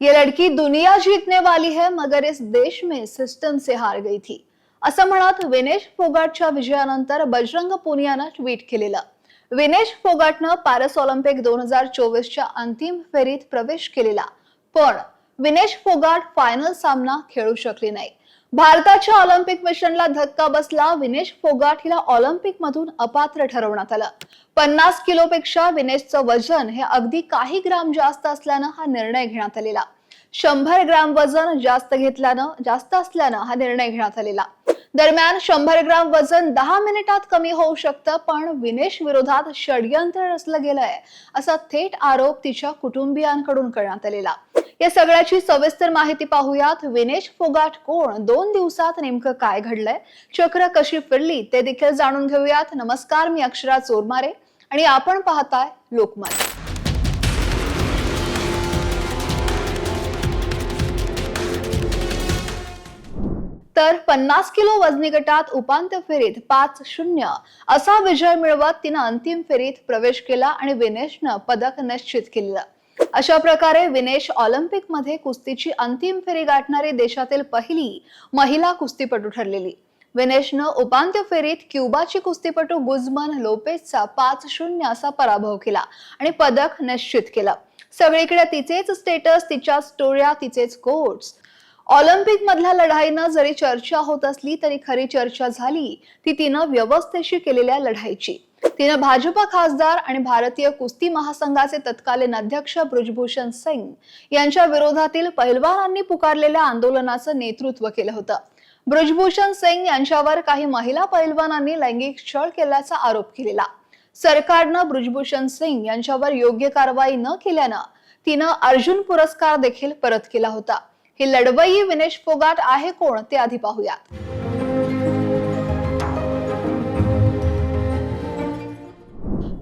ये लड़की दुनिया जीतने वाली है मगर इस देश में सिस्टम से हार गई थी। असं म्हणत विनेश फोगाटच्या विजयानंतर बजरंग पुनियानं ट्विट केलेलं. विनेश फोगाटनं पॅरिस ऑलिम्पिक दोन हजार चोवीसच्या अंतिम फेरीत प्रवेश केलेला. पण विनेश फोगाट फायनल सामना खेळू शकली नाही. भारताच्या ऑलिम्पिक मिशनला धक्का बसला. विनेश फोगाट हिला ऑलिम्पिक मधून अपात्र ठरवण्यात आलं. पन्नास किलोपेक्षा विनेशचं वजन हे अगदी काही ग्राम जास्त असल्यानं हा निर्णय घेण्यात आलेला. शंभर ग्राम वजन जास्त घेतल्यानं जास्त असल्यानं हा निर्णय घेण्यात आलेला. दरम्यान शंभर ग्राम वजन दहा मिनिटात कमी होऊ शकतं पण विनेश विरोधात षडयंत्र रचलं गेलंय असा थेट आरोप तिच्या कुटुंबियांकडून करण्यात आलेला. या सगळ्याची सविस्तर माहिती पाहूयात. विनेश फोगाट कोण? दोन दिवसात नेमकं काय घडलंय? चक्र कशी फिरली? ते देखील जाणून घेऊयात. नमस्कार मी अक्षरा चोरमारे आणि आपण पाहताय लोकमत. तर पन्नास किलो वजनी गटात उपांत्य फेरीत पाच शून्य. असा विजय मिळवत तिनं अंतिम फेरीत प्रवेश केला आणि विनेशनं पदक निश्चित केलं. अशा प्रकारे विनेश ऑलिम्पिकमध्ये कुस्तीची अंतिम फेरी गाठणारी देशातील पहिली महिला कुस्तीपटू ठरलेली. विनेशनं उपांत्य फेरीत क्युबाची कुस्तीपटू गुजमन लोपेसचा पाच शून्य असा पराभव केला आणि पदक निश्चित केलं. सगळीकडे तिचेच स्टेटस तिच्या स्टोऱ्या तिचेच कोट्स ऑलिम्पिक मधल्या लढाईनं जरी चर्चा होत असली तरी खरी चर्चा झाली ती तिनं व्यवस्थेशी केलेल्या लढाईची. तिनं भाजपा खासदार आणि भारतीय कुस्ती महासंघाचे तत्कालीन अध्यक्ष ब्रुजभूषण सिंग यांच्या विरोधातील पहिलवानांनी पुकारलेल्या आंदोलनाचं नेतृत्व केलं होतं. ब्रुजभूषण सिंग यांच्यावर काही महिला पहिलवानांनी लैंगिक छळ केल्याचा आरोप केलेला. सरकारनं ब्रुजभूषण सिंग यांच्यावर योग्य कारवाई न केल्यानं तिनं अर्जुन पुरस्कार देखील परत केला होता. ही लढवई विनेश फोगाट आहे कोण ते आधी पाहूयात.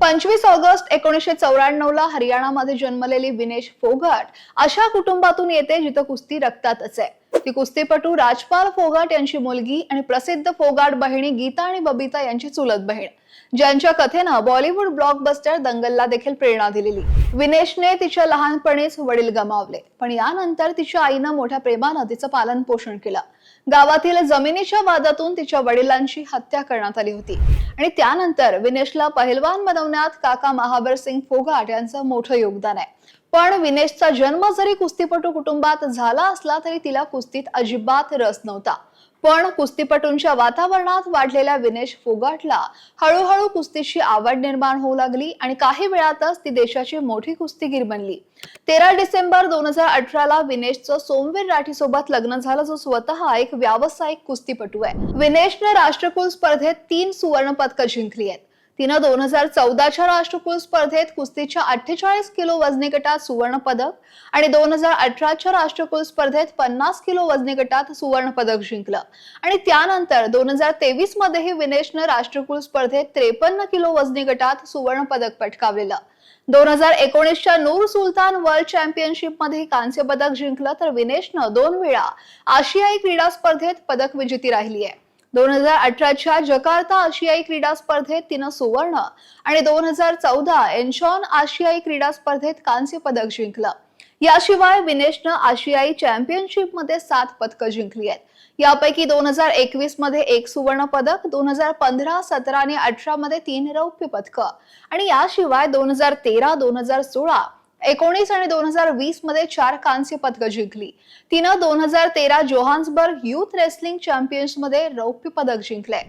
पंचवीस ऑगस्ट एकोणीसशे चौऱ्याण्णवला हरियाणामध्ये जन्मलेली विनेश फोगाट अशा कुटुंबातून येते जिथं कुस्ती रक्तातच आहे. ती कुस्तीपटू राजपाल फोगाट यांची मुलगी आणि प्रसिद्ध फोगाट बहिणी गीता आणि बबिता यांची चुलत बहीण. ज्यांच्या कथेनं बॉलिवूड ब्लॉकबस्टर दंगलला देखील प्रेरणा दिलेली. विनेशने तिच्या लहानपणीच वडील गमावले पण यानंतर तिच्या आईनं मोठ्या प्रेमानं तिचं पालन पोषण केलं. गावातील जमिनीच्या वादातून तिच्या वडिलांची हत्या करण्यात आली होती. आणि त्यानंतर विनेशला पहिलवान बनवण्यात काका महाबर सिंग फोगाट यांचं मोठं योगदान आहे. पण विनेशचा जन्म जरी कुस्तीपटू कुटुंबात झाला असला तरी तिला कुस्तीत अजिबात रस नव्हता. पण कुस्तीपटूंच्या वातावरणात वाढलेल्या विनेश फोगाटला हळूहळू कुस्तीची आवड निर्माण होऊ लागली आणि काही वेळातच ती देशाची मोठी कुस्तीगीर बनली. तेरा डिसेंबर दोन हजार अठराला विनेशचं सोमवीर राठीसोबत लग्न झालं जो स्वतः एक व्यावसायिक कुस्तीपटू आहे. विनेशने राष्ट्रकुल स्पर्धेत तीन सुवर्ण पदकं जिंकली आहेत. तिनं दोन हजार चौदाच्या राष्ट्रकुल स्पर्धेत कुस्तीच्या अठ्ठेचाळीस किलो वजनी गटात सुवर्ण पदक आणि दोन हजार अठराच्या राष्ट्रकुल स्पर्धेत पन्नास किलो वजनी गटात सुवर्ण पदक जिंकलं. आणि त्यानंतर दोन हजार तेवीस मध्येही विनेशनं राष्ट्रकुल स्पर्धेत त्रेपन्न किलो वजनी गटात सुवर्ण पदक पटकावलेलं. दोन हजार एकोणीसच्या नूर सुलतान वर्ल्ड चॅम्पियनशिपमध्ये कांस्य पदक जिंकलं तर विनेशनं दोन वेळा आशियाई क्रीडा स्पर्धेत पदक विजेती राहिली आहे दोन हजार अठराच्या जकार्ता आशियाई क्रीडा स्पर्धेत तिनं सुवर्ण आणि दोन हजार चौदा एन्शॉन आशियाई क्रीडा स्पर्धेत कांस्य पदक जिंकलं. याशिवाय विनेशनं आशियाई चॅम्पियनशिपमध्ये सात पदकं जिंकली आहेत. यापैकी दोन हजार एकवीसमध्ये एक सुवर्ण पदक दोन हजार पंधरा सतरा आणि अठरा मध्ये तीन रौप्य पदकं. आणि याशिवाय दोन हजार तेरा दोन हजार सोळा एकोणीस आणि दोन हजार वीसमध्ये चार कांस्य पदकं जिंकली. तिनं दोन हजार तेरा जोहान्सबर्ग युथ रेसलिंग चॅम्पियन्समध्ये रौप्य पदक जिंकले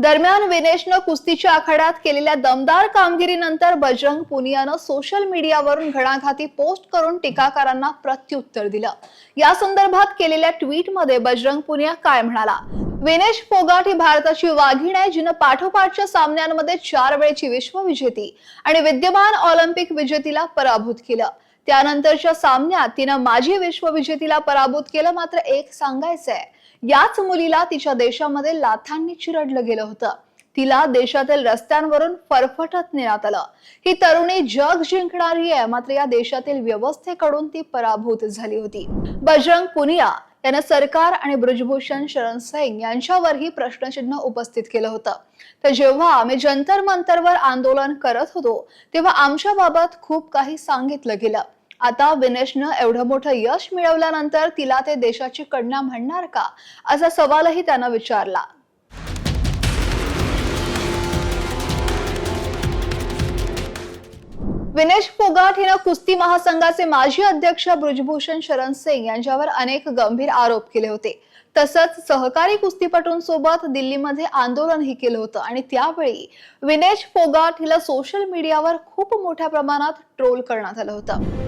दरम्यान विनेशनं कुस्तीच्या आखाड्यात केलेल्या दमदार कामगिरीनंतर बजरंग पुनियानं सोशल मीडियावरून घणाघाती पोस्ट करून टीकाकारांना प्रत्युत्तर दिलं. या संदर्भात केलेल्या ट्विटमध्ये बजरंग पुनिया काय म्हणाला? विनेश फोगाट ही भारताची वाघीण आहे जिनं पाठोपाठच्या सामन्यांमध्ये चार वेळची विश्वविजेती आणि विद्यमान ऑलिम्पिक विजेतीला पराभूत केलं. त्यानंतरच्या सामन्यात तिनं माजी विश्वविजेतीला पराभूत केलं मात्र एक सांगायचंय. याच मुलीला तिच्या देशामध्ये लाथांनी चिरडलं गेलं होतं. तिला देशातील रस्त्यांवरून फरफटत नेण्यात आलं. ही तरुणी जग जिंकणारी आहे मात्र या देशातील व्यवस्थेकडून ती पराभूत झाली होती. बजरंग पुनिया यानं सरकार आणि ब्रिजभूषण शरण सिंग यांच्यावरही प्रश्नचिन्ह उपस्थित केलं होतं. तर जेव्हा आम्ही जंतर मंतरवर आंदोलन करत होतो तेव्हा आमच्या बाबत खूप काही सांगितलं गेलं. आता विनेशनं एवढं मोठं यश मिळवल्यानंतर तिला ते देशाची कन्या म्हणणार का? असा सवालही त्यानं विचारला. विनेश फोगाट हिनं कुस्ती महासंघाचे माजी अध्यक्ष ब्रुजभूषण शरण सिंग यांच्यावर अनेक गंभीर आरोप केले होते. तसंच सहकारी कुस्तीपटूंसोबत दिल्लीमध्ये आंदोलनही केलं होतं आणि त्यावेळी विनेश फोगाट हिला सोशल मीडियावर खूप मोठ्या प्रमाणात ट्रोल करण्यात आलं होतं.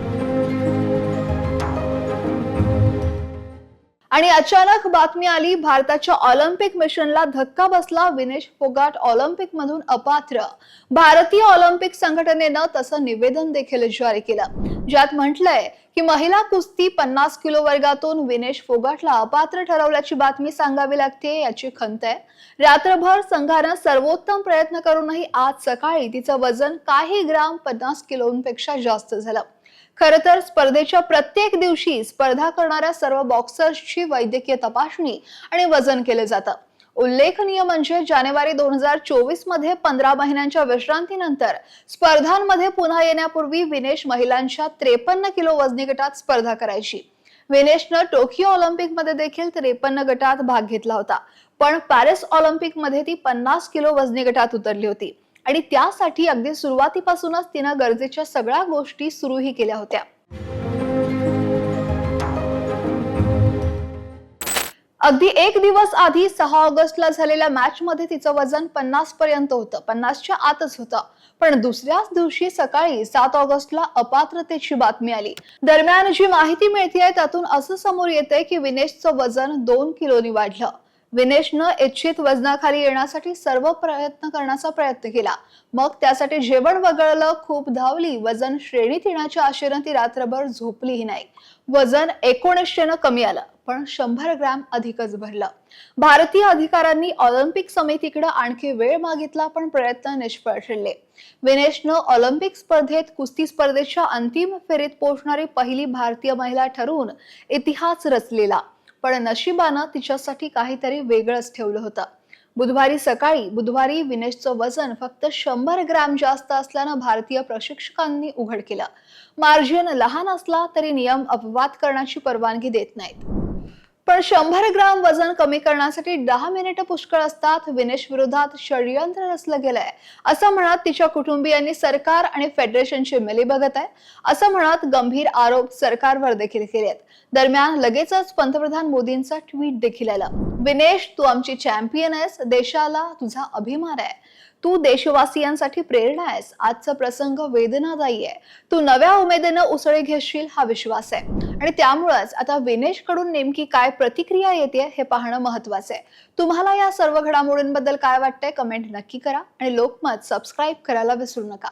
आणि अचानक बातमी आली भारताच्या ऑलिम्पिक मिशनला धक्का बसला विनेश फोगाट ऑलिम्पिक मधून अपात्र. भारतीय ऑलिम्पिक संघटनेनं तसं निवेदन देखील जारी केलं. ज्यात म्हटलंय की महिला कुस्ती पन्नास किलो वर्गातून विनेश फोगाटला अपात्र ठरवल्याची बातमी सांगावी लागते याची खंत आहे. रात्रभर संघानं सर्वोत्तम प्रयत्न करूनही आज सकाळी तिचं वजन काही ग्राम पन्नास किलोंपेक्षा जास्त झालं. खर तर स्पर्धेच्या प्रत्येक दिवशी स्पर्धा करणाऱ्या सर्व बॉक्सर्सची वैद्यकीय तपासणी आणि वजन केले जातं. उल्लेखनीय म्हणजे जानेवारी दोन हजार चोवीसमध्ये पंधरा महिन्यांच्या विश्रांतीनंतर स्पर्धांमध्ये पुन्हा येण्यापूर्वी विनेश महिलांच्या त्रेपन्न किलो वजनी गटात स्पर्धा करायची. विनेशनं टोकियो ऑलिम्पिकमध्ये देखील त्रेपन्न गटात भाग घेतला होता. पण पॅरिस ऑलिम्पिकमध्ये ती पन्नास किलो वजनी गटात उतरली होती. आणि त्यासाठी अगदी सुरुवातीपासूनच तिनं गरजेच्या सगळ्या गोष्टी सुरूही केल्या होत्या. अगदी एक दिवस आधी सहा ऑगस्टला झालेल्या मॅच मध्ये तिचं वजन पन्नास पर्यंत होतं. पन्नासच्या आतच होतं. पण दुसऱ्याच दिवशी सकाळी सात ऑगस्टला अपात्रतेची बातमी आली. दरम्यान जी माहिती मिळते त्यातून असं समोर येते की विनेशचं वजन दोन किलोनी वाढलं. विनेशनं इच्छित वजनाखाली येण्यासाठी सर्व प्रयत्न करण्याचा प्रयत्न केला. मग त्यासाठी जेवण वगळलं खूप धावली. वजन श्रेणीत येण्याच्या आशेनं ती रात्रभर झोपलीही नाही. वजन एकोणीसशेनं कमी आलं पण शंभर ग्रॅम अधिकच भरलं. भारतीय अधिकाऱ्यांनी ऑलिम्पिक समितीकडे आणखी वेळ मागितला पण प्रयत्न निष्फळ ठरले. विनेशनं ऑलिम्पिक स्पर्धेत कुस्ती स्पर्धेच्या अंतिम फेरीत पोहोचणारी पहिली भारतीय महिला ठरवून इतिहास रचलेला. पण नशिबानं तिच्यासाठी काहीतरी वेगळंच ठेवलं होतं. बुधवारी सकाळी बुधवारी विनेशचं वजन फक्त शंभर ग्रॅम जास्त असल्यानं भारतीय प्रशिक्षकांनी उघड केलं. मार्जिन लहान असला तरी नियम अपवाद करण्याची परवानगी देत नाहीत. पण शंभर ग्राम वजन कमी करण्यासाठी दहा मिनिटं पुष्कळ असतात. विनेश विरोधात षडयंत्र रचलं गेलंय. असं म्हणत तिच्या कुटुंबियांनी सरकार आणि फेडरेशनची मिली बघत आहे. असं म्हणत गंभीर आरोप सरकारवर देखील केलेत. दरम्यान लगेचच पंतप्रधान मोदींचा ट्विट देखील आला. विनेश तू आमची चॅम्पियन आहेस. देशाला तुझा अभिमान आहे. तू देशवासियांसाठी प्रेरणा आहेस. आजचा प्रसंग वेदनादायी आहे. तू नव्या उमेदीनं उसळी घेशील हा विश्वास आहे. आणि त्यामुळेच आता विनेशकडून नेमकी काय प्रतिक्रिया येते हे पाहणं महत्वाचं आहे. तुम्हाला या सर्व घडामोडींबद्दल काय वाटतंय? कमेंट नक्की करा. आणि लोकमत सबस्क्राईब करायला विसरू नका.